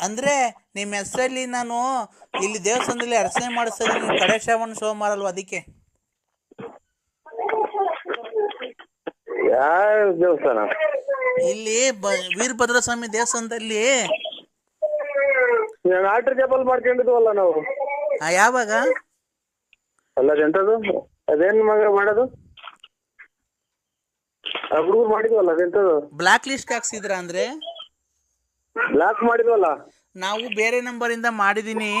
ಅಂದ್ರೆ ನಿಮ್ಮ ಹೆಸರಲ್ಲಿ ನಾನು ಇಲ್ಲಿ ದೇವಸ್ಥಾನದಲ್ಲಿ ಅರ್ಚನೆ ಮಾಡಿಸ್ತಾ ಇದ್ದೀನಿ ಕಡೆ ಶ್ರಾವಣ ಸೋಮವಾರ ಅಲ್ವಾ ಅದಕ್ಕೆ? ಯಾವ ದೇವಸ್ಥಾನ? ಇಲ್ಲಿ ಬ ವೀರಭದ್ರ ಸ್ವಾಮಿ ದೇವಸ್ಥಾನದಲ್ಲಿ ಆರ್ಡರ್ ಜಪಲ್ ಮಾಡ್ಕೊಂಡಿದ್ವಲ್ಲ ನಾವು. ಆ, ಯಾವಾಗ? ಅಲ್ಲ ಅದೆಂತದು? ಅದೇನ್ ಮಗ ಮಾಡೋದು? ಆ ಹುಡುಗರು ಮಾಡಿದ್ವಲ್ಲ ಅದೆಂತದು? ಬ್ಲಾಕ್ ಲಿಸ್ಟ್ ಹಾಕ್ಸಿದ್ರ ಅಂದ್ರೆ? ಬ್ಲಾಕ್ ಮಾಡಿದ್ವಲ್ಲ? ನಾವು ಬೇರೆ ನಂಬರ್ ಇಂದ ಮಾಡಿದೀನಿ.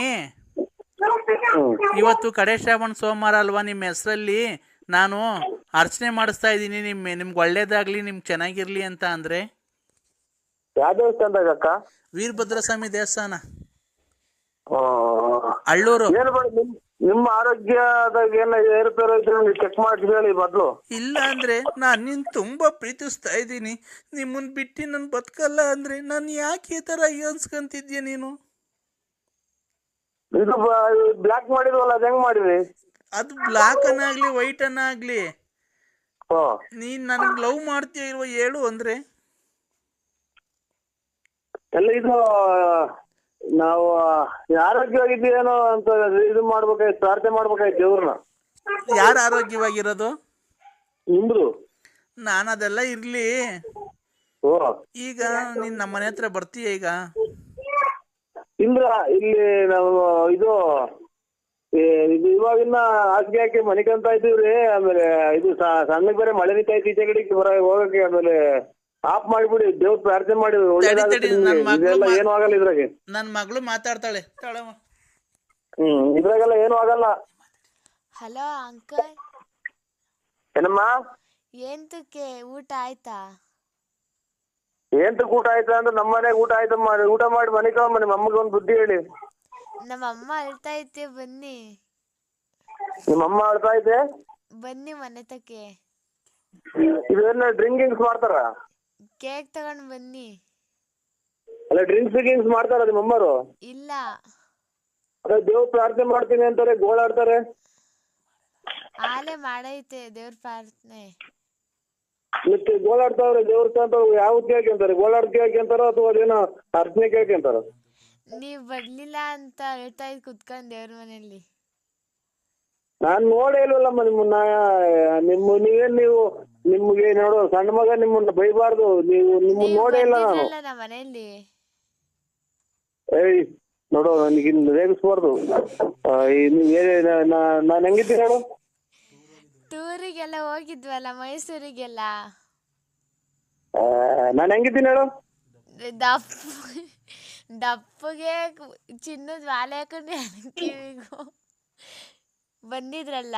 ಇವತ್ತು ಕಡೆ ಶ್ರಾವಣ ಸೋಮವಾರ ಅಲ್ವಾ ನಿಮ್ಮ ಹೆಸರಲ್ಲಿ? ನಾನು ಅರ್ಚನೆ ಮಾಡಿಸ್ತಾ ಇದ್ದೀನಿ ನಿಮ್ಮ ನಿಮ್ಗೆ ಒಳ್ಳೇದಾಗ್ಲಿ ನಿಮ್ಗೆ ಚೆನ್ನಾಗಿರ್ಲಿ ಅಂತ ಅಂದ್ರೆ. ಯಾವ ದೇವಸ್ಥಾನದಾಗ ಅಕ್ಕ? ವೀರಭದ್ರ ಸ್ವಾಮಿ ದೇವಸ್ಥಾನ ಅಳ್ಳೂರು. ಏನು ನಿಮ್ ನಿಮ್ಮ ಆರೋಗ್ಯದಾಗ ಏನ ಏರುಪೇರು ಇದ್ರೆ ನೀವು ಚೆಕ್ ಮಾಡಿ ಹೇಳಿ ಮೊದ್ಲು ಇಲ್ಲ ಅಂದ್ರೆ ನಾನು ನಿನ್ ತುಂಬಾ ಪ್ರೀತಿಸ್ತಾ ಇದ್ದೀನಿ. ನಿಮ್ಮನ್ ಬಿಟ್ಟು ನಾನು ಬದುಕಲ್ಲ ಅಂದ್ರೆ ನಾನು ಯಾಕೆ ಈ ತರ ಅನ್ಸ್ಕೊಂತಿದ್ಯ ನೀನು? ಇದು ಬ್ಲಾಕ್ ಮಾಡಿದ್ವಲ್ಲ ಅದ್ ಹೆಂಗ್ ಮಾಡಿದ್ರಿ ಅದು ಬ್ಲಾಕ್ ಅನ್ನಾಗ್ಲಿ ವೈಟ್ ಅನ್ನಾಗ್ಲಿ. ಓ ನೀನ್ ನನಗೆ ಲವ್ ಮಾಡ್ತೀಯ ಇಲ್ವ ಹೇಳು ಅಂದ್ರೆ. ಎಲ್ಲ ಇದು ನಾವು ಆರೋಗ್ಯವಾಗಿದ್ದೀರೇನೋ ಅಂತ ಇದು ಮಾಡ್ಬೇಕಾಯ್ತು ಪ್ರಾರ್ಥನೆ ಮಾಡ್ಬೇಕಾಯ್ತು ದೇವ್ರನ್ನ. ಯಾರು ಆರೋಗ್ಯವಾಗಿರೋದು? ನಿಮ್ದು? ನಾನು ಅದೆಲ್ಲ ಇರ್ಲಿ. ಓ. ಈಗ ನೀನ್ ನಮ್ಮ ಮನೆ ಹತ್ರ ಬರ್ತೀಯ ಈಗ? ಇಲ್ಲ ಇಲ್ಲಿ ನಾವು ಇದು ಏ, ಇದು ಇವಾಗಿನ್ನ ಹಾಸಿಗೆ ಹಾಕಿ ಮನಿಕಂತ ಇದ್ದೀವ್ರಿ ಆಮೇಲೆ ಇದು ಸಣ್ಣಗ್ ಬೇರೆ ಮಳೆ ನಿಂತೈತಿ ಈಚೆ ಕಡೆಗೆ ಬರ ಹೋಗಕ್ಕೆ ಆಮೇಲೆ ಆಫ್ ಮಾಡಿಬಿಡಿ ದೇವ್ರ ಪ್ರಾರ್ಥನೆ ಮಾಡಿ ಒಳ್ಳೇದಾಗುತ್ತೆ ತಡಿ, ನಿಮ್ಗೆ. ಮಗ್ಳು ಇದೆಲ್ಲ ಮಾ- ಏನು ಆಗಲ್ಲ ಇದ್ರಾಗೆ. ನನ್ನ ಮಗಳು ಮಾತಾಡ್ತಾಳೆ. ತಾಳಮ್ಮ ಹ್ಮ್ ಇದ್ರಾಗೆಲ್ಲ ಏನು ಆಗಲ್ಲ. Hello uncle. ಏನಮ್ಮ? ಏಂತಕ್ಕೆ ಊಟ ಆಯ್ತಾ? ಏಂತ ಊಟ ಆಯ್ತಾ ಅಂದ್ರೆ ನಮ್ಮ ಮನೆಗೆ ಊಟ ಆಯ್ತಮ್ಮ ಊಟ ಮಾಡಿ ಮನೆ ಕಮ್ಮ ನಿಮ್ಮ ಅಮ್ಮಗೆ ಒಂದು ಬುದ್ಧಿ ಹೇಳಿ. ನಮ್ಮ ಅಮ್ಮ ಅಳ್ತಾ ಐತೆ ಬನ್ನಿ. ನಿಮ್ಮ ಅಮ್ಮ ಅಳ್ತಾ ಐತೆ ಬನ್ನಿ ಮನೆ ತಕ್ಕೆ. ಇದೆಲ್ಲ ಡ್ರಿಂಕಿಂಗ್ಸ್ ಮಾಡ್ತಾರ? ಕೇಕ್ ತಗೊಂಡ್ ಬನ್ನಿ. ಅಲ್ಲ ಡ್ರಿಂಕ್ಸ್ ಗಿಂಕ್ಸ್ ಮಾಡ್ತಾರ ನಿಮ್ಮ ಅಮ್ಮರು ಇಲ್ಲ. ಅದೇ ದೇವ್ ಪ್ರಾರ್ಥನೆ ಮಾಡ್ತೀನಿ ಅಂತಾರೆ ಗೋಳಾಡ್ತಾರೆ. ಆಲೆ ಮಾಡೈತೆ ದೇವ್ರ ಪ್ರಾರ್ಥನೆ. ಮತ್ತೆ ಗೋಳಾಡ್ತಾವ್ರೆ ದೇವ್ರ ಅಂತ ಯಾವ ಕೇಳ್ಕೊಂತಾರೆ ಗೋಳಾಡ್ ಕೇಳ್ಕೊಂತಾರೋ ಅಥವಾ ಅದೇನೋ ಅರ್ಚನೆ ಕೇಳ್ಕೊಂತಾರ ನೀವ್ ಬರ್ಲಿಲ್ಲ ಅಂತ ಹೇಳ್ತಾ ಇದ್ ಕುತ್ಕೊಂಡ್ ದೇವ್ರ ಮನೆಯಲ್ಲಿ. ನಾನ್ ನೋಡೇ ಇಲ್ವಲ್ಲಮ್ಮ ನಿಮ್ಮ ನಿಮ್ಮ ನೀವೇನ್ ನೀವು ನಿಮ್ಗೆ ನೋಡು ಸಣ್ಣ ಮಗ ನಿಮ್ಮನ್ನ ಬೈಬಾರ್ದು. ನೀವು ನೀವ್ ನೋಡೇ ಇಲ್ಲ ನಾನು. ಬಂದಿದ್ರಲ್ಲ ನಮ್ಮ ಮನೆಯಲ್ಲಿ ಏಯ್ ನೋಡು ನನಗೆ ರೇಗಿಸ್ಬಾರ್ದು. ಆ, ಈ ನೀವ್ ಏ- ನಾ- ನಾ- ನಾನ್ ಹೆಂಗಿದ್ದೀನಿ ಹೇಳು? ಟೂರಿಗೆಲ್ಲ ಹೋಗಿದ್ವಲ್ಲ ಮೈಸೂರಿಗೆಲ್ಲ? ಆ, ನಾನ್ ಹೆಂಗಿದ್ದೀನಿ ಹೇಳು? ದಪ್ಪ ದಪ್ಪಗೆ ಚಿನ್ನದ ವಾಲೆ ಹಾಕೊಂಡು ಕಿವಿಗೂ ಬಂದಿದ್ರಲ್ಲ?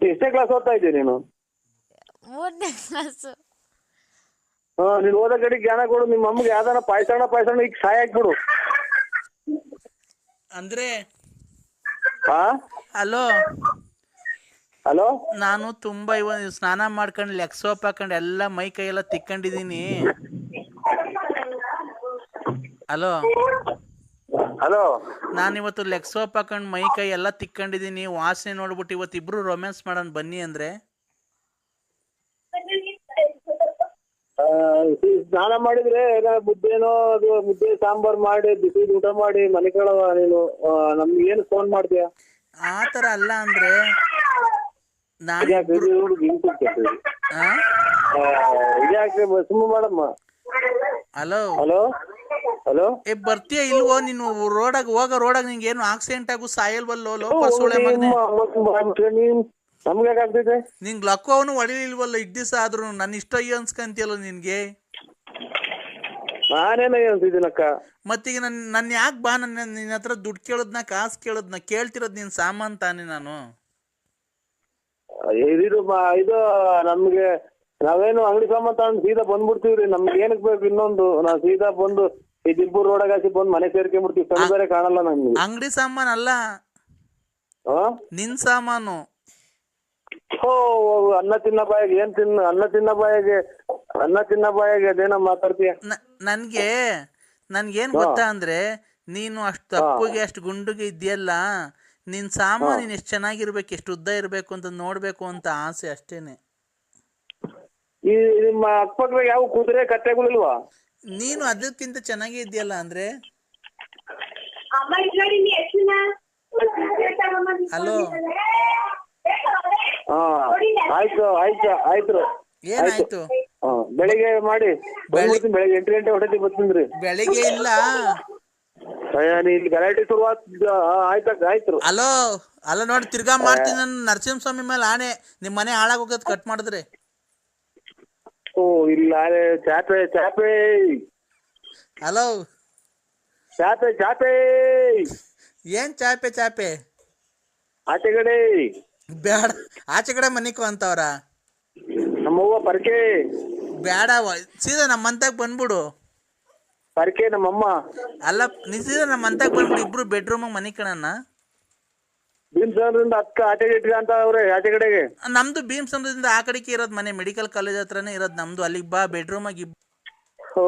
ಎಷ್ಟೇ ಕ್ಲಾಸ್ ಓದ್ತಾ ಇದ್ದೀಯ ನೀನು? ಮೂರನೇ ಕ್ಲಾಸ್ ಹಾ ನೀನ್ ಓದೋ ಕಡೆ ಜ್ಞಾನ ಕೊಡು ನಿಮ್ಮ ಅಮ್ಮಗೆ ಯಾವ್ದಾನ ಪಾಯ್ಸಣ ಪಾಯ್ಸಣ ಈಗ ಸಾಯ್ ಹಾಕ್ಬಿಡು ಅಂದ್ರೆ ಹಾ? ಹಲೋ? ಹಲೋ? ನಾನು ತುಂಬಾ ಇವ ಸ್ನಾನ ಮಾಡ್ಕೊಂಡು ಲೆಗ್ ಸೋಪ್ ಹಾಕೊಂಡು ಎಲ್ಲ ಮೈ ಕೈ ಎಲ್ಲ ತಿಕ್ಕೊಂಡಿದೀನಿ ಹಲೋ? ಹಲೋ ನಾನು ಇವತ್ತು ಲೆಗ್ ಸೋಪ್ ಹಾಕೊಂಡು ಮೈ ಕೈ ಎಲ್ಲ ತಿಕ್ಕೊಂಡಿದ್ದೀನಿ ವಾಸನೆ ನೋಡ್ಬಿಟ್ಟು ಇವತ್ತು ಇಬ್ರು ರೊಮ್ಯಾನ್ಸ್ ಮಾಡೋಣ ಬನ್ನಿ ಅಂದ್ರೆ. ಆ, ಈ ಸ್ನಾನ ಮಾಡಿದ್ರೆ ಏನೋ ಮುದ್ದೆನೋ ಅದು ಮುದ್ದೆ ಸಾಂಬಾರ್ ಮಾಡಿ ಬಿಸಿ ಊಟ ಮಾಡಿ ಮನೆ ಕಳವ ನೀನು. ಆ, ನಮ್ಗೆ ಏನು ಫೋನ್ ಮಾಡ್ತೀಯ? ಆ ಥರ ಅಲ್ಲ ಅಂದ್ರೆ? ಆ, ಇದ್ಯಾಕೆ ಸುಮ್ಮ ಮಾಡಮ್ಮ? ಹಲೋ ಹಲೋ ಹಲೋ ಏ ಬರ್ತೀಯ ಇಲ್ವೋ? ನೀನು ರೋಡಾಗ ಹೋಗ ರೋಡಾಗ ನಿಂಗೆ ಏನು ಆಕ್ಸಿಡೆಂಟ್ ಆಗು ಸಾಯಲ್ವಲ್ಲೋ? ಲೋಪರ್ ಸೊಳ್ಳೆ ನಿಂಗ್ ನೀನ್ ನಮ್ಗೆ ಯಾಕಾಗ್ತೈತೆ ನಿಂಗೆ ಲಕ್ಕು ಅವನು ಹೊಡಿಲಿಲ್ವಲ್ಲ ಇಡ್ ದಿವಸ ಆದ್ರೂ? ನನ್ನ ಇಷ್ಟ ಅಯ್ಯೋ ಅನ್ಸ್ಕಂತಿಯಲ್ಲ ನಿನ್ಗೆ? ನಾನೇನ ಅನ್ಸಿದ್ದೀನಕ್ಕ ಮತ್ತೀಗ ನನ್ ಯಾಕ್ ಯಾಕೆ ಬಾ? ನನ್ನ ನಿನ್ನ ಹತ್ರ ದುಡ್ಡು ಕೇಳದ್ನ ಕಾಸು ಕೇಳದ್ನ ಕೇಳ್ತಿರೋದ್ ನಿನ್ ಸಾಮಾನ್ ತಾನೆ ನಾನು. ಇದು ಮ- ಇದು ನಮ್ಗೆ ನಾವೇನು ಅಂಗಡಿ ಸಾಮಾನ್ ತಗೊಂಡು ಸೀದಾ ಬಂದ್ಬಿಡ್ತೀವ್ರಿ. ನಮ್ಗೆ ಏನಕ್ ಬೇಕು ಇನ್ನೊಂದು? ನಾವ್ ಸೀದಾ ಬಂದು ದಿಬ್ಬೂರ್ ರೋಡಾಗ ಹಾಕಿ ಬಂದು ಮನೆ ಸೇರ್ಕೊಂಡ್ಬಿಡ್ತೀವಿ ಸಣ್ಣ ಬೇರೆ ಕಾಣಲ್ಲ ನಮ್ಗೆ. ಅಂಗಡಿ ಸಾಮಾನ್ ಅಲ್ಲ? ಹಾ ನಿನ್ ಸಾಮಾನು. ಓ ಅನ್ನ ತಿನ್ನ ಬಾಯಿಗೆ ಏನ್ ತಿನ್ನ ಅನ್ನ ತಿನ್ನ ಬಾಯಿಗೆ ಅನ್ನ ತಿನ್ನ ಬಾಯಿಗೆ ಅದೇನ ಮಾತಾಡ್ತೀಯ? ನ- ನನ್ಗೆ ನನ್ಗೇನ್ ಗೊತ್ತಾ ಅಂದ್ರೆ ನೀನು ಅಷ್ಟು ತಪ್ಪುಗೆ ಅಷ್ಟು ಗುಂಡುಗೆ ಇದೆಯಲ್ಲ ನಿನ್ ಸಾಮಾನು ನೀನ್ ಎಷ್ಟು ಚೆನ್ನಾಗಿರ್ಬೇಕು ಎಷ್ಟು ಉದ್ದ ಇರ್ಬೇಕು ಅಂತ ನೋಡ್ಬೇಕು ಅಂತ ಆಸೆ ಅಷ್ಟೇನೆ. ಈ ನಿಮ್ಮ ಅಕ್ಕಪಕ್ಕದಾಗ ಯಾವ ಕುದುರೆ ಕತ್ತೆಗಳಿಲ್ವಾ ನೀನು ಅದಕ್ಕಿಂತ ಚೆನ್ನಾಗಿ ಇದೆಯಲ್ಲ ಅಂದ್ರೆ? ಹಲೋ. ಹಾ ಆಯ್ತು ಆಯ್ತು ಆಯ್ತು. ಏನಾಯ್ತು ಬೆಳಿಗ್ಗೆ ಮಾಡಿ. ಬೆಳಿಗ್ಗೆ ಎಂಟು ಗಂಟೆ ಹೊಡೆದಿ ಬರ್ತೀನಿ ಬೆಳಿಗ್ಗೆ ಇಲ್ಲ. ಇಲ್ಲಿ ಗಲಾಟೆ ಶುರುವಾತ್ ಆಯ್ತ ಆಯ್ತು. ಅಲೋ ಅಲ್ಲ ನೋಡಿ ತಿರ್ಗಾ ಮಾಡ್ತೀನಿ ನಾನು. ನರಸಿಂಹಸ್ವಾಮಿ ಮೇಲೆ ಆನೆ ನಿಮ್ಮ ಮನೆ ಹಾಳಾಗೋಗದ್ ಕಟ್ ಮಾಡಿದ್ರೆ. ಇಲ್ಲ ಚಾಪೆ ಚಾಪೆ. ಹಲೋ. ಚಾಪೆ ಚಾಪೆ. ಏನ್ ಚಾಪೆ ಚಾಪೆ? ಆಚೆ ಕಡೆ. ಬೇಡ. ಆಚೆ ಕಡೆ ಮನಿಕೋ ಅಂತವ್ರ? ನಮ್ಮವ್ವ ಪರ್ಕೆ. ಬೇಡ ಸೀದಾ ನಮ್ಮ ಮಂತಾಗ ಬಂದ್ಬಿಡು. ಪರ್ಕೆ ನಮ್ಮಮ್ಮ. ಅಲ್ಲ ನೀ ಸೀದಾ ನಮ್ಮ ಮಂತಾಗ ಬಂದ್ಬಿಡು ಇಬ್ರು ಬೆಡ್ರೂಮ್ ಮನಿ ಕಣಣ್ಣ ಭೀಮ್ಸಂದ್ರಿಂದ ಅಕ್ಕ ಆಚೆಗೆ ಅಂತ ಅವ್ರೆ ಆಚೆ ಕಡೆಗೆ. ನಮ್ದು ಭೀಮ್ಸಂದ್ರದಿಂದ ಆ ಕಡೆಗೆ ಇರೋದು ಮನೆ ಮೆಡಿಕಲ್ ಕಾಲೇಜ್ ಹತ್ರನೇ ಇರೋದು ನಮ್ದು. ಅಲ್ಲಿಗೆ ಬಾ ಬೆಡ್ರೂಮ್ ಆಗಿ ಓ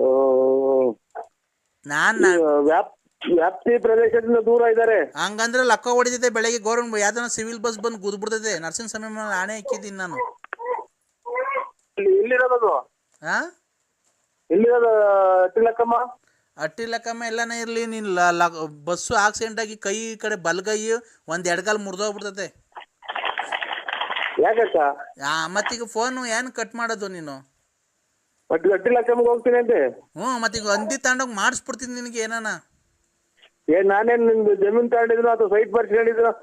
ಓ. ನಾನ್ ವ್ಯಾಪ್ ವ್ಯಾಪ್ತಿ ಪ್ರದೇಶದಿಂದ ದೂರ ಇದ್ದಾರೆ. ಹಂಗಂದ್ರೆ ಲಕ್ಕ ಹೊಡಿತೈತೆ ಬೆಳಗ್ಗೆ ಗೌರ್ಮೆಂಟ್ ಯಾವ್ದನ ಸಿವಿಲ್ ಬಸ್ ಬಂದು ಗುದ್ ನರ್ಸಿಂಗ್ ನರಸಿಂಹಸ್ವಾಮಿ ಮೇಲೆ ಆಣೆ ಹಾಕಿದ್ದೀನಿ ನಾನು. ಇಲ್ಲಿ ಎಲ್ಲಿರೋದು ಹಾ ಇಲ್ಲಿರೋದು ತಿಲಕಮ್ಮ? ಅಟ್ಟಿ ಲಕ್ಕಮ್ಮ ಎಲ್ಲನೇ ಇರಲಿ ನೀನು ಬಸ್ಸು ಆಕ್ಸಿಡೆಂಟ್ ಆಗಿ ಕೈ ಈ ಕಡೆ ಬಲ್ಗೈ ಒಂದು ಎಡಗಾಲ್ ಮುರ್ದೋಗ್ಬಿಡ್ತತೆ ಯಾಕಕ್ಕ ಆ, ಮತ್ತೀಗ ಫೋನು ಏನ್ ಕಟ್ ಮಾಡೋದು ನೀನು? ಲಕ್ಕಮ್ಮಗೆ ಹೋಗ್ತೀನಿ ಅಂತೆ ಹ್ಞೂ ಮತ್ತೀಗ ಹಂದಿ ತಗೊಂಡೋಗಿ ಮಾಡಿಸ್ಬಿಡ್ತೀನಿ ನಿನಗೆ ಏನಾನ. ಏ ನಾನೇನ್ ನಿಮ್ದು ಜಮೀನ್ ಅಥವಾ ಸೈಟ್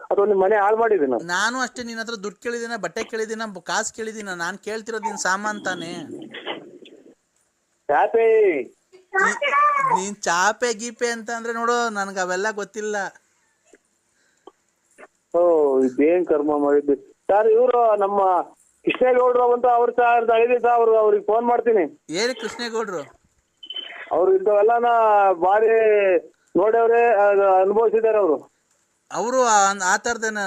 ಅಥವಾ ಮನೆ ಹಾಳು ಮಾಡಿದ್ದೀನೋ ನಾನು ಅಷ್ಟೇ ನಿನ್ನ ಹತ್ರ ದುಡ್ಡು ಕೇಳಿದ್ದೀನ ಬಟ್ಟೆ ಕೇಳಿದ್ದೀನ ಕಾಸು ಕೇಳಿದ್ದೀನ ನಾನು ಕೇಳ್ತಿರೋದು ನಿನ್ನ ಸಾಮಾನ್ ತಾನೇ. ನೀನು ಚಾಪೆ ಗೀಪೆ ಅಂತ ಅಂದ್ರೆ ನೋಡು ನನ್ಗ ಅವೆಲ್ಲ ಗೊತ್ತಿಲ್ಲ. ಓ ಇದೇನ್ ಕರ್ಮ ಮಾಡಿದ್ದು? ಸರ್ ಇವರು ನಮ್ಮ ಕೃಷ್ಣೇಗೌಡರು ಅಂತ ಅವ್ರ ಸರ್ ಐದು ಸರ್ ಅವ್ರು ಅವ್ರಿಗೆ ಫೋನ್ ಮಾಡ್ತೀನಿ. ಏರಿ ಕೃಷ್ಣೇಗೌಡ್ರು? ಅವ್ರು ಇಂಥವೆಲ್ಲನ ಬಾರಿ ನೋಡವ್ರೆ ಅನುಭವಿಸಿದಾರೆ ಅವರು. ಅವರು ಆ ಥರದೇನಾ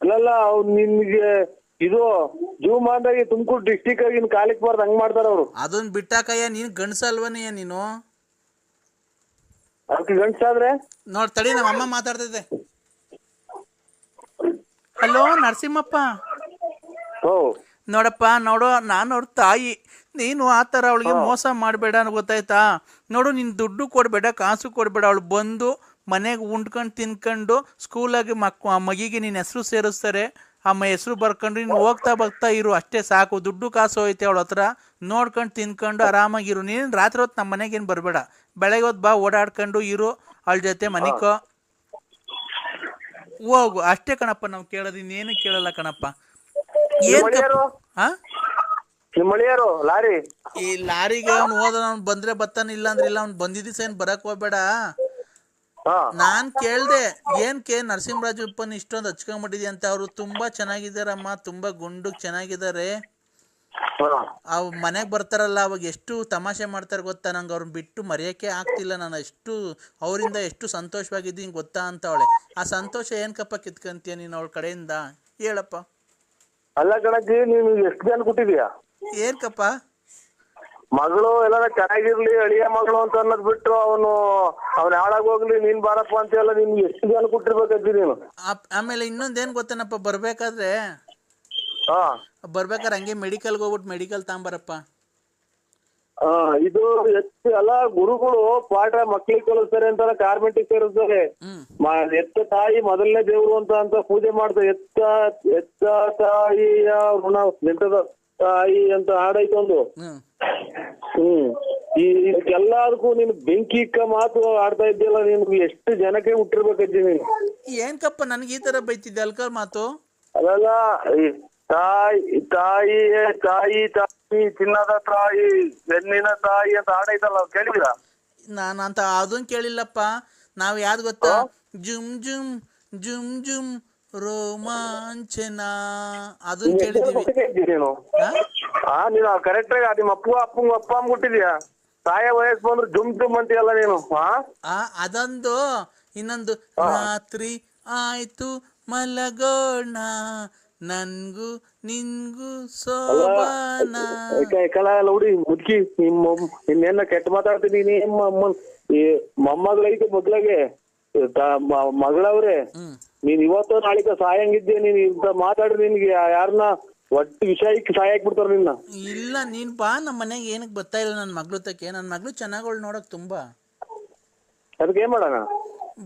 ಅಲ್ಲಲ್ಲ ಅವ್ರು ನಿಮ್ಗೆ ಇದು ಜೂಮಾನ್ದಾಗಿ ತುಮಕೂರು ಡಿಸ್ಟಿಕ್ ಆಗಿ ಇನ್ ಕಾಲಿಕ್ ಬಾರ್ದು ಹಂಗ್ ಮಾಡ್ತಾರ ಅವ್ರು. ಅದನ್ನ ಬಿಟ್ಟಾಕಯ್ಯ ನೀನು ಗಂಡಸಲ್ವನಯ್ಯ ನೀನು? ಅದಕ್ಕೆ ಗಂಡ್ಸಾದ್ರೆ? ನೋಡ್ ತಡಿ ನಮ್ಮ ಅಮ್ಮ ಮಾತಾಡ್ತಿದ್ದೆ ಹಲೋ ನರಸಿಂಹಪ್ಪ. ಓ ನೋಡಪ್ಪ ನೋಡು ನಾನು ಅವ್ರ ತಾಯಿ. ನೀನು ಆ ಥರ ಅವಳಿಗೆ ಮೋಸ ಮಾಡಬೇಡ ಗೊತ್ತಾಯ್ತಾ? ನೋಡು ನಿನ್ ದುಡ್ಡು ಕೊಡಬೇಡ ಕಾಸು ಕೊಡಬೇಡ. ಅವಳು ಬಂದು ಮನೆಗೆ ಉಂಡ್ಕೊಂಡು ತಿನ್ಕೊಂಡು ಸ್ಕೂಲಾಗಿ ಮಕ್ ಮಗಿಗೆ ನಿನ್ನ ಹೆಸರು ಸೇರಿಸ್ತಾರೆ. ಅಮ್ಮ ಹೆಸರು ಬರ್ಕೊಂಡ್ರಿ ನೀನು ಹೋಗ್ತಾ ಬರ್ತಾ ಇರು ಅಷ್ಟೇ ಸಾಕು. ದುಡ್ಡು ಕಾಸು ಐತೆ ಅವಳ ಹತ್ರ. ನೋಡ್ಕೊಂಡು ತಿನ್ಕೊಂಡು ಆರಾಮಾಗಿರು ನೀನು ರಾತ್ರಿ ಹೊತ್ತು ನಮ್ಮ ಮನೆಗೇನು ಬರಬೇಡ. ಬೆಳಗ್ಗೆ ಹೊತ್ತು ಬಾ ಓಡಾಡ್ಕೊಂಡು ಇರು. ಅವಳ ಜೊತೆ ಮನಿಕೋ. ಹೋಗು. ಅಷ್ಟೇ ಕಣಪ್ಪ ನಾವು ಕೇಳೋದು ಇನ್ನೇನು ಕೇಳಲ್ಲ ಕಣಪ್ಪ. ಏನ್ ಹಾ ಲಾರಿ? ಈ ಲಾರಿಗೆ ಅವ್ನು ಹೋದ ಅವ್ನು ಬಂದ್ರೆ ಬತ್ತಾನ ಇಲ್ಲ ಅಂದ್ರೆ ಇಲ್ಲ ಅವ್ನು ಬಂದಿದ್ದೀಸ ಏನ್ ಬರಕ್ ಹೋಗ್ಬೇಡ. ನಾನ್ ಕೇಳ್ದೆ ಏನ್ ಕೆ ನರಸಿಂಹರಾಜಪ್ಪನ್ ಇಷ್ಟೊಂದು ಹಚ್ಕೊಂಡ್ಬಿಟ್ಟಿದ್ಯ ಅಂತ ಅವ್ರು ತುಂಬಾ ಚೆನ್ನಾಗಿದಾರಮ್ಮ ತುಂಬಾ ಗುಂಡು ಚೆನ್ನಾಗಿದ್ದಾರೆ. ಅವ್ ಮನೆಗ್ ಬರ್ತಾರಲ್ಲ ಅವಾಗ ಎಷ್ಟು ತಮಾಷೆ ಮಾಡ್ತಾರೆ ಗೊತ್ತಾ ನಂಗೆ ಅವ್ರನ್ನ ಬಿಟ್ಟು ಮರೆಯಕ್ಕೆ ಆಗ್ತಿಲ್ಲ ನಾನು ಎಷ್ಟು ಅವರಿಂದ ಎಷ್ಟು ಸಂತೋಷವಾಗಿದ್ದೀನಿ ಗೊತ್ತಾ ಅಂತ ಅವಳೆ. ಆ ಸಂತೋಷ ಏನ್ಕಪ್ಪ ಕಿತ್ಕಂತೀಯ ನೀನ್ ಅವಳ ಕಡೆಯಿಂದ? ಹೇಳಪ್ಪ. ಅಲ್ಲ ಕಣಜ್ಜಿ ನೀನು ಎಷ್ಟು ಜನ ಕೊಟ್ಟಿದ್ಯಾ ಏನ್ಕಪ್ಪ? ಮಗಳು ಎಲ್ಲ ಚೆನ್ನಾಗಿರ್ಲಿ ಅಳಿಯ ಮಗಳು ಅಂತ ಅನ್ನೋದ್ ಬಿಟ್ಟು ಅವನು ಅವ್ನ ಹಾಳಾಗ್ ಹೋಗ್ಲಿ ನೀನ್ ಬಾರಪ್ಪ ಅಂತ ಎಲ್ಲ ನೀನ್ ಎಷ್ಟು ಜನ ಕೊಟ್ಟಿರ್ಬೇಕಂತ ನೀನು? ಆಪ್- ಆಮೇಲೆ ಇನ್ನೊಂದೇನ್ ಗೊತ್ತೇನಪ್ಪ ಬರ್ಬೇಕಾದ್ರೆ ಹಾ. ಬರ್ಬೇಕಾದ್ರೆ ಹಂಗೆ ಮೆಡಿಕಲ್ ಹೋಗ್ಬಿಟ್ಟು ಮೆಡಿಕಲ್ ತಗೊಂಬರಪ್ಪ. ಆ, ಇದು ಎಷ್ಟು ಎಲ್ಲ ಗುರುಗಳು ಪಾಠ ಮಕ್ಳಿಗೆ ಕಲಿಸ್ತಾರೆ ಅಂತ ಕಾರ್ಮೆಂಟಿಗೆ ಸೇರಿಸ್ತಾರೆ ಹ್ಮ್. ಮ- ಎತ್ತ ತಾಯಿ ಮೊದಲನೇ ದೇವರು ಅಂತ ಅಂತ ಪೂಜೆ ಮಾಡ್ತಾರೆ ಎತ್ತ ಎತ್ತ ತಾಯಿಯ ಋಣ ನೆಟ್ಟದ ತಾಯಿ ಅಂತ ಹಾಡೈತೆ ಒಂದು ಹ್ಮ್. ಈ ಎಲ್ಲದಕ್ಕೂ ನೀನು ಬೆಂಕಿ ಇಕ್ಕ ಮಾತು ಆಡ್ತಾ ಇದ್ದಿಲ್ಲ ನಿನ್ಗೆ ಎಷ್ಟು ಜನಕ್ಕೆ ಹುಟ್ಟಿರ್ಬೇಕಜ್ಜಿ ನೀನು? ಏನ್ಕಪ್ಪ ನನ್ಗೆ ಈ ತರ ಬೈತಿದ್ದೆ ಅಲ್ಕರ್ ಮಾತು? ಅದಲ್ಲ ಈ ತಾಯಿ ತಾಯಿ ತಾಯಿ ತಾಯಿ ಚಿನ್ನದ ತಾಯಿ ಬೆನ್ನಿನ ತಾಯಿ ಅಂತ ಹಾಡೈತಲ್ಲ ಕೇಳಿದಿರಾ? ನಾನು ಅಂತ ಅದನ್ನ ಕೇಳಿಲ್ಲಪ್ಪ. ನಾವ್ ಯಾವ್ದು ಗೊತ್ತಾ? ಜುಮ್ ಜುಮ್ ಜುಮ್ ಜುಮ್. ರೋಮಾಂಚನ. ಅದನ್ನ ಕೇಳಿದೀವಿ ನೀನು? ಆ ನೀನು ಕರೆಕ್ಟ್ ಆಗಿ ನಿಮ್ಮ ಅಪ್ಪ ಅಪ್ಪಂಗ ಅಪ್ಪ ಅಮ್ಮ ಹುಟ್ಟಿದ್ಯಾ ತಾಯ ವಯಸ್ಸು ಬಂದ್ರೆ ಜುಮ್ ಜುಮ್ ಅಂತೀಯಲ್ಲ ನೀನು ಆ? ಅದೊಂದು ಇನ್ನೊಂದು ರಾತ್ರಿ ಆಯ್ತು ಮಲಗೋಣ. ನನ್ಗೂ ನಿನ್ಗೂ ಸೋಬಾನ. ಕಲ ಲೌಡಿ ಮುದ್ಕಿ ನಿಮ್ಮ ನಿನ್ನೆಲ್ಲ ಕೆಟ್ಟ ಮಾತಾಡ್ತೀನಿ ನಿಮ್ಮ ಅಮ್ಮನ್. ಈ ಮೊಮ್ಮಗಳೈತೆ ಮೊದ್ಲಾಗೆ ಮಗಳವ್ರೆ. ನೀನ್ ಇವತ್ತು ನಾಳಿಕ ಸಾಯಂಗಿದ್ದೆ ನೀನ್ ಇಂತ ಮಾತಾಡ್ರಿ ನಿನ್ಗೆ ಯಾರನ್ನ ಒಟ್ಟು ವಿಷಯಕ್ಕೆ ಸಹಾಯ ಹಾಕ್ಬಿಡ್ತಾರ ನಿನ್ನ? ಇಲ್ಲ ನೀನ್ ಬಾ ನಮ್ಮ ಮನೆಗೆ ಏನಕ್ ಬರ್ತಾ ಇಲ್ಲ ನನ್ನ ಮಗ್ಳು ತಕ್ಕೆ ನನ್ನ ಮಗ್ಳು ಚೆನ್ನಾಗೋಳ್ ನೋಡಕ್ ತುಂಬಾ. ಅದಕ್ಕೆ ಏನ್ ಮಾಡೋಣ?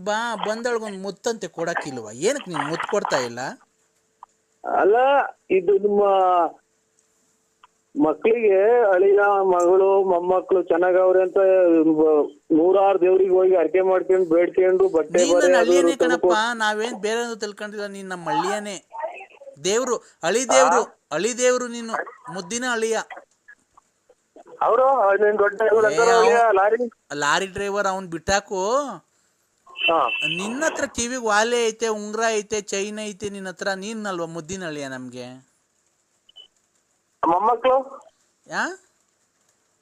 ಬಾ ಬಂದವಳಿಗೊಂದು ಮುತ್ತಂತೆ ಕೊಡಕ್ಕಿಲ್ವಾ ಏನಕ್ ನೀನ್ ಮುತ್ತು ಕೊಡ್ತಾ ಇಲ್ಲ? ಅಲ್ಲ ಇದು ನಿಮ್ಮ ಮಕ್ಕಳಿಗೆ ಅಳಿಯ ಮಗಳು ಮೊಮ್ಮಕ್ಕಳು ಚೆನ್ನಾಗವ್ರೆ ಅಂತ ನೂರಾರು ದೇವ್ರಿಗೆ ಹೋಗಿ ಅರ್ಕೆ ಮಾಡ್ಕೊಂಡು ಬೇಡ್ಕೊಂಡು ಬಟ್ಟೆ ನೀನ್ ಬರೆ ನನ್ನ ಅದು ಹಳ್ಳಿಯನೇ ಕಣಪ್ಪ. ನಾವೇನ್ ಬೇರೆ ತಿಳ್ಕೊಂಡಿಲ್ಲ ನೀನ್ ನಮ್ಮ ಹಳ್ಳಿಯನೇ ದೇವ್ರು ಅಳಿ ದೇವ್ರು ಅಳಿ ದೇವ್ರು ನೀನು ಮುದ್ದಿನ ಅಳಿಯ. ಅವರು ನಿನ್ ದೊಡ್ಡ ಇವ್ರು ಅಂತಾರ ಅಳಿಯ ಲಾರಿ? ಲಾರಿ ಡ್ರೈವರ್ ಅವ್ನ್ ಬಿಟ್ಟಾಕು. ಹಾ. ನಿನ್ನ ಹತ್ರ ಕಿವಿಗೆ ವಾಲೆ ಐತೆ ಉಂಗ್ರ ಐತೆ ಚೈನ್ ಐತೆ ನಿನ್ನತ್ರ ನೀನ್ ಅಲ್ವಾ ಮುದ್ದಿನ ಅಳಿಯ ನಮ್ಗೆ? ಮೊಮ್ಮಕ್ಕಳು ಯಾ?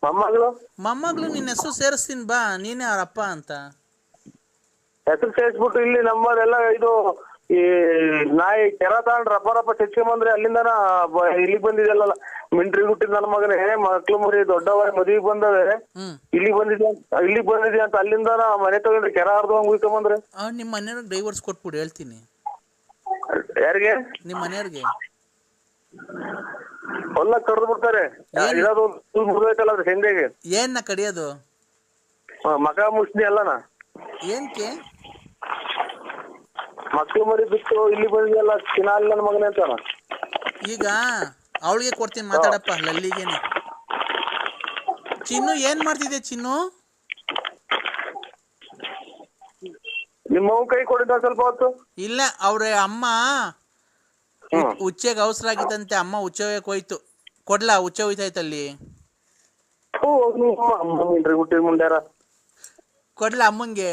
ಮೊಮ್ಮಗಳು ಮೊಮ್ಮಗಳು ನಿನ್ನ ಹೆಸರು ಸೇರಿಸ್ತೀನಿ ಬಾ ನೀನೇ ಅವ್ರ ಅಪ್ಪ ಅಂತ. ಹೆಸರು ಸೇರಿಸ್ಬಿಟ್ಟು ಇಲ್ಲಿ ನಮ್ಮದೆಲ್ಲ ಇದು ಈ ನಾಯಿ ಕೆರ ತಗೊಂಡ್ ರಪ್ಪ ರಪ್ಪ ಚಚ್ಕೊಂಬಂದ್ರೆ ಅಲ್ಲಿಂದನ ಬ- ಇಲ್ಲಿಗ್ ಬಂದಿದೆಲ್ಲ ಮಿಂಟ್ರಿ ಹುಟ್ಟಿದ ನನ್ನ ಮಗನೇ ಮಕ್ಳು ಮರಿ ದೊಡ್ಡವ ಮದುವೆ ಬಂದವೆ ಇಲ್ಲಿ ಬಂದಿದೆ ಇಲ್ಲಿ ಬಂದಿದೆ ಅಂತ ಅಲ್ಲಿಂದ ಮನೆ ತಗೊಂಡ್ರೆ ಕೆರ ಹರಿದು ಹಂಗ ಉಯ್ಕೊಂಬಂದ್ರೆ ಬಂದ್ರೆ ನಿಮ್ಮ ಮನೆಯವ್ರಿಗೆ ಡ್ರೈವರ್ಸ್ ಕೊಟ್ಬಿಡು ಹೇಳ್ತೀನಿ. ಯಾರಿಗೆ? ನಿಮ್ಮ ಮನೆಯವ್ರಿಗೆ. ಹೊಲ ಕಡ್ದು ಬಿಡ್ತಾರೆ? ಇರೋದು ಮುರಿದೈತಲ್ಲ ಅದ್ರ ಹಿಂದೆಗೆ. ಏನ್ನ ಕಡಿಯೋದು ಮಗ ಮುಸ್ನಿ ಅಲ್ಲನ ಏನ್ಕೆ? ಮಕ್ಳು ಮರಿ ಬಿಟ್ಟು ಇಲ್ಲಿ ಬಂದಿಲ್ಲ ತಿನ್ನಲ್ಲ ನನ್ನ ಮಗನೇ ಅಂತಾನ ಈಗ ಅವಳಿಗೆ ಕೊಡ್ತೀನಿ ಮಾತಾಡಪ್ಪ ಲಲ್ಲಿಗೇನೆ. ಚಿನ್ನು ಏನ್ ಮಾಡ್ತಿದ್ದೆ ಚಿನ್ನು? ನಿಮ್ಮ ಕೈ ಕೊಡಿದ ಸ್ವಲ್ಪ ಹೊತ್ತು? ಇಲ್ಲ ಅವ್ರ ಅಮ್ಮ ಉಚ್ಚೆಗೆ ಅವಸರ ಆಗಿತ್ತಂತೆ ಅಮ್ಮ ಉಚ್ಚೆಗೆ ಹೋಯ್ತು. ಕೊಡ್ಲಾ ಹುಚ್ಚ ಹೋಯ್ತಾಯ್ತಲ್ಲಿ? ಥೂ, ನಿಮ್ಮ ಅಮ್ಮ ಮಿಂಟ್ರಿ ಹುಟ್ಟಿದ ಮುಂಡ್ಯಾರ ಕೊಡ್ಲಾ ಅಮ್ಮಂಗೆ?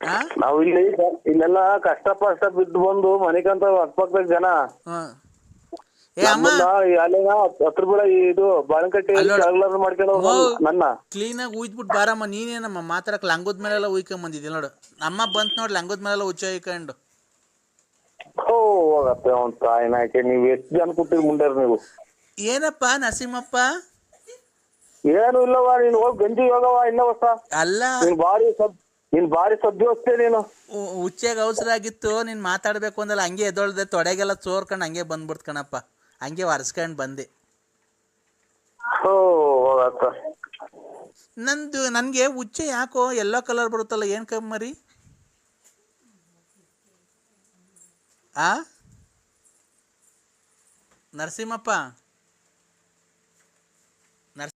ಹಾ ನಾವ್ ಇಲ್ಲಿ ಇಲ್ಲೆಲ್ಲ ಕಷ್ಟ ಪಷ್ಟ ಬಿದ್ದು ಬಂದು ಮನೆಗಂತ ಅಕ್ಕಪಕ್ಕದ ಜನ. ಹಾ. ಈ ಹತ್ರ ಬೀಳ ಇದು ಬಾಳಂಕಟ್ಟಿ ಮಾಡ್ಕೊಂಡು. ನನ್ನ. ಕ್ಲೀನಾಗಿ ಉಯ್ದ್ಬಿಟ್ಟು ಬಾರಮ್ಮ ನೀನೇನಮ್ಮ? ಮಾತಾಡಕ್ ಲಂಗೋದ್ ಮೇಲೆಲ್ಲ ಉಯ್ಕೊಂಡ್ ಬಂದಿದ್ದೀನಿ ನೋಡು. ಅಮ್ಮ ಬಂತ್ ನೋಡಿ ಲಂಗದ ಮೇಲೆಲ್ಲ ಉಚ್ಚ ಉಯ್ಕೊಂಡು ಓ ಹೋಗತ್ತೆ ಅವ್ನ್ ತಾಯಿನ ಯಾಕೆ ನೀವ್ ಎಷ್ಟ್ ಜನ ಕೊಟ್ಟಿದ್ ಮುಂಡ್ಯಾರ ನೀವು? ಏನಪ್ಪ ನರಸಿಂಹಪ್ಪ? ಏನು ಇಲ್ಲವ ನೀನ್ ಹೋಗ್ ಗಂಜಿ ಹೋಗವ ಇನ್ನ ಹೊಸ ಅಲ್ಲ. ನೀನ್ ಬಾರಿ ಸಬ್ ನೀನ್ ಬಾರಿ ಸದ್ಯೋಸ್ತೆ ನೀನು. ಉ- ಉಚ್ಚೆಗೆ ಅವಸರ ಆಗಿತ್ತು ನೀನ್ ಮಾತಾಡ್ಬೇಕು ಅಂದಲ್ಲ ಹಂಗೆ ಎದೊಳ್ದೆ ತೊಡೆಗೆಲ್ಲ ಚೋರ್ಕೊಂಡು ಹಂಗೆ ಬಂದ್ಬಿಡ್ತ ಕಣಪ್ಪ. ಹಂಗೆ ಒರೆಸ್ಕೊಂಡು ಬಂದೆ. ಹೋ ಹೋಗತ್ತ ನಂದು ನನಗೆ ಉಚ್ಚೆ ಯಾಕೋ ಎಲ್ಲೋ ಕಲರ್ ಬರುತ್ತಲ್ಲ ಏನು ಕಮ್ಮರಿ? ಆ? ನರಸಿಂಹಪ್ಪ.